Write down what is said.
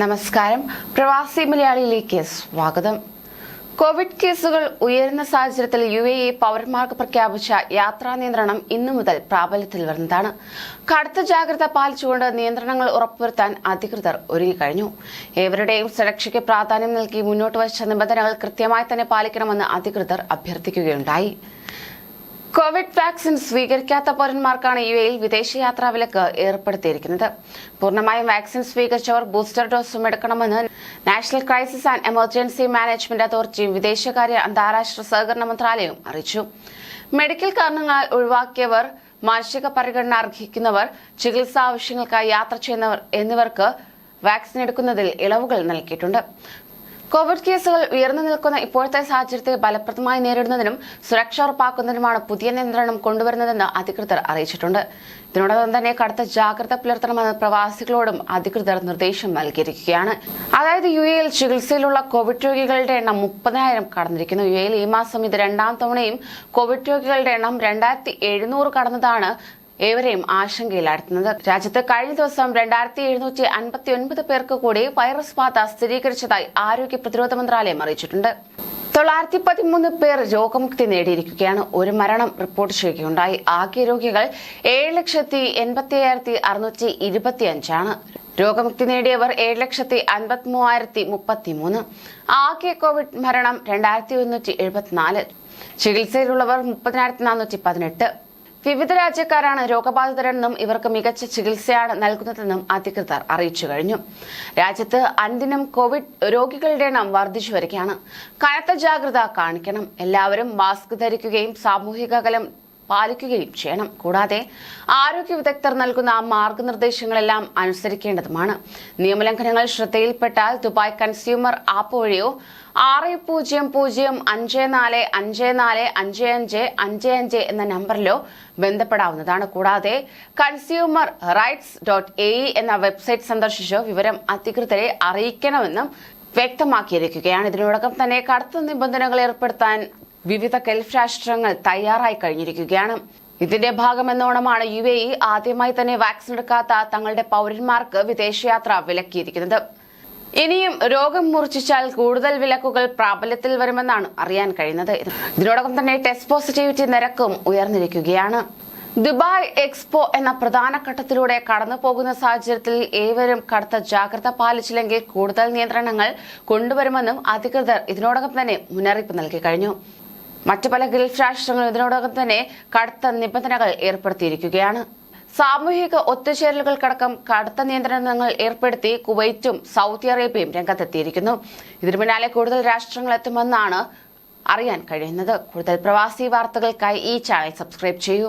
നമസ്കാരം. പ്രവാസി മലയാളിയിലേക്ക് സ്വാഗതം. കോവിഡ് കേസുകൾ ഉയരുന്ന സാഹചര്യത്തിൽ യു എ ഇ പൗരന്മാർക്ക് പ്രഖ്യാപിച്ച യാത്രാ നിയന്ത്രണം ഇന്നു മുതൽ പ്രാബല്യത്തിൽ വരുന്നതാണ്. കടുത്ത ജാഗ്രത പാലിച്ചുകൊണ്ട് നിയന്ത്രണങ്ങൾ ഉറപ്പുവരുത്താൻ അധികൃതർ ഒരുങ്ങിക്കഴിഞ്ഞു ഏവരുടെയും സുരക്ഷയ്ക്ക് പ്രാധാന്യം നൽകി മുന്നോട്ട് വച്ച നിബന്ധനകൾ കൃത്യമായി തന്നെ പാലിക്കണമെന്ന് അധികൃതർ അഭ്യർത്ഥിക്കുകയുണ്ടായി. കോവിഡ് വാക്സിൻ സ്വീകരിക്കാത്ത പൗരന്മാർക്കാണ് യു എയിൽ വിദേശയാത്രാ വിലക്ക് ഏർപ്പെടുത്തിയിരിക്കുന്നത്. പൂർണമായും വാക്സിൻ സ്വീകരിച്ചവർ ബൂസ്റ്റർ ഡോസും എടുക്കണമെന്ന് national crisis and emergency management അതോറിറ്റിയും വിദേശകാര്യ അന്താരാഷ്ട്ര സഹകരണ മന്ത്രാലയവും അറിയിച്ചു. മെഡിക്കൽ കാരണങ്ങൾ ഒഴിവാക്കിയവർ മാനസിക പരിഗണന അർഹിക്കുന്നവർ ചികിത്സാ ആവശ്യങ്ങൾക്കായി യാത്ര ചെയ്യുന്നവർ എന്നിവർക്ക് വാക്സിൻ എടുക്കുന്നതിൽ ഇളവുകൾ നൽകിയിട്ടുണ്ട്. കോവിഡ് കേസുകൾ ഉയർന്നു നിൽക്കുന്ന ഇപ്പോഴത്തെ സാഹചര്യത്തെ ഫലപ്രദമായി നേരിടുന്നതിനും സുരക്ഷ ഉറപ്പാക്കുന്നതിനുമാണ് പുതിയ നിയന്ത്രണം കൊണ്ടുവരുന്നതെന്ന് അധികൃതർ അറിയിച്ചിട്ടുണ്ട്. ഇതിനോടൊപ്പം തന്നെ കടുത്ത ജാഗ്രത പുലർത്തണമെന്ന് പ്രവാസികളോടും അധികൃതർ നിർദ്ദേശം നൽകിയിരിക്കുകയാണ്. അതായത് യു എയിൽ ചികിത്സയിലുള്ള കോവിഡ് രോഗികളുടെ എണ്ണം മുപ്പതിനായിരം കടന്നിരിക്കുന്നു. യു എയിൽ ഈ മാസം ഇത് രണ്ടാം തവണയും കോവിഡ് രോഗികളുടെ എണ്ണം രണ്ടായിരത്തി എഴുന്നൂറ് കടന്നതാണ് ഏവരെയും ആശങ്കയിലാഴ്ത്തുന്നത്. രാജ്യത്ത് കഴിഞ്ഞ ദിവസം രണ്ടായിരത്തി എഴുന്നൂറ്റി അൻപത്തി ഒൻപത് പേർക്ക് കൂടി വൈറസ് ബാധ സ്ഥിരീകരിച്ചതായി ആരോഗ്യ പ്രതിരോധ മന്ത്രാലയം അറിയിച്ചിട്ടുണ്ട്. തൊള്ളായിരത്തി പതിമൂന്ന് പേർ രോഗമുക്തി നേടിയിരിക്കുകയാണ്. ഒരു മരണം റിപ്പോർട്ട് ചെയ്യുകയുണ്ടായി. ആകെ രോഗികൾ ഏഴ് ലക്ഷത്തി എൺപത്തി അയ്യായിരത്തി അറുന്നൂറ്റി ഇരുപത്തി അഞ്ചാണ് രോഗമുക്തി നേടിയവർ ഏഴ് ലക്ഷത്തി അൻപത്തി മൂവായിരത്തി മുപ്പത്തി മൂന്ന് ആകെ കോവിഡ് മരണം രണ്ടായിരത്തി ഒരുന്നൂറ്റി എഴുപത്തിനാല്. ചികിത്സയിലുള്ളവർ മുപ്പതിനായിരത്തി നാനൂറ്റി പതിനെട്ട്. വിവിധ രാജ്യക്കാരാണ് രോഗബാധിതരെന്നും ഇവർക്ക് മികച്ച ചികിത്സയാണ് നൽകുന്നതെന്നും അധികൃതർ അറിയിച്ചു കഴിഞ്ഞു. രാജ്യത്ത് അനുദിനം കോവിഡ് രോഗികളുടെ എണ്ണം വർദ്ധിച്ചു വരികയാണ്. കനത്ത ജാഗ്രത കാണിക്കണം. എല്ലാവരും മാസ്ക് ധരിക്കുകയും സാമൂഹിക അകലം പാലിക്കുകയും ചെയ്യണം. കൂടാതെ ആരോഗ്യ വിദഗ്ധർ നൽകുന്ന മാർഗനിർദ്ദേശങ്ങളെല്ലാം അനുസരിക്കേണ്ടതുമാണ്. നിയമലംഘനങ്ങൾ ശ്രദ്ധയിൽപ്പെട്ടാൽ ദുബായ് കൺസ്യൂമർ ആപ്പ് വഴിയോ ആറ് പൂജ്യം പൂജ്യം അഞ്ച് നാല് അഞ്ച് നാല് അഞ്ച് അഞ്ച് അഞ്ച് അഞ്ച് എന്ന നമ്പറിലോ ബന്ധപ്പെടാവുന്നതാണ്. കൂടാതെ കൺസ്യൂമർ റൈറ്റ്സ് ഡോട്ട് എ എന്ന വെബ്സൈറ്റ് സന്ദർശിച്ചോ വിവരം അധികൃതരെ അറിയിക്കണമെന്നും വ്യക്തമാക്കിയിരിക്കുകയാണ്. ഇതിനോടകം തന്നെ കടുത്ത നിബന്ധനകൾ ഏർപ്പെടുത്താൻ വിവിധ ഗൾഫ് രാഷ്ട്രങ്ങൾ തയ്യാറായി കഴിഞ്ഞിരിക്കുകയാണ്. ഇതിന്റെ ഭാഗമെന്നോണമാണ് യു എ ഇ ആദ്യമായി തന്നെ വാക്സിൻ എടുക്കാത്ത തങ്ങളുടെ പൗരന്മാർക്ക് വിദേശയാത്ര വിലക്കിയിരിക്കുന്നത്. ഇനിയും രോഗം മൂർച്ഛിച്ചാൽ കൂടുതൽ വിലക്കുകൾ പ്രാബല്യത്തിൽ വരുമെന്നാണ് അറിയാൻ കഴിയുന്നത്. ഇതിനോടൊപ്പം തന്നെ ടെസ്റ്റ് പോസിറ്റിവിറ്റി നിരക്കും ഉയർന്നിരിക്കുകയാണ്. ദുബായ് എക്സ്പോ എന്ന പ്രധാന ഘട്ടത്തിലൂടെ കടന്നു പോകുന്ന സാഹചര്യത്തിൽ ഏവരും കടുത്ത ജാഗ്രത പാലിച്ചില്ലെങ്കിൽ കൂടുതൽ നിയന്ത്രണങ്ങൾ കൊണ്ടുവരുമെന്നും അധികൃതർ ഇതിനോടകം തന്നെ മുന്നറിയിപ്പ് നൽകി കഴിഞ്ഞു. മറ്റു പല ഗൾഫ് രാഷ്ട്രങ്ങളും ഇതിനോടകം തന്നെ കടുത്ത നിബന്ധനകൾ ഏർപ്പെടുത്തിയിരിക്കുകയാണ്. സാമൂഹിക ഒത്തുചേരലുകൾക്കടക്കം കടുത്ത നിയന്ത്രണങ്ങൾ ഏർപ്പെടുത്തി കുവൈറ്റും സൗദി അറേബ്യയും രംഗത്തെത്തിയിരിക്കുന്നു. ഇതിനു പിന്നാലെ കൂടുതൽ രാഷ്ട്രങ്ങൾ എത്തുമെന്നാണ് അറിയാൻ കഴിയുന്നത്. കൂടുതൽ പ്രവാസി വാർത്തകൾക്കായി ഈ ചാനൽ സബ്സ്ക്രൈബ് ചെയ്യൂ.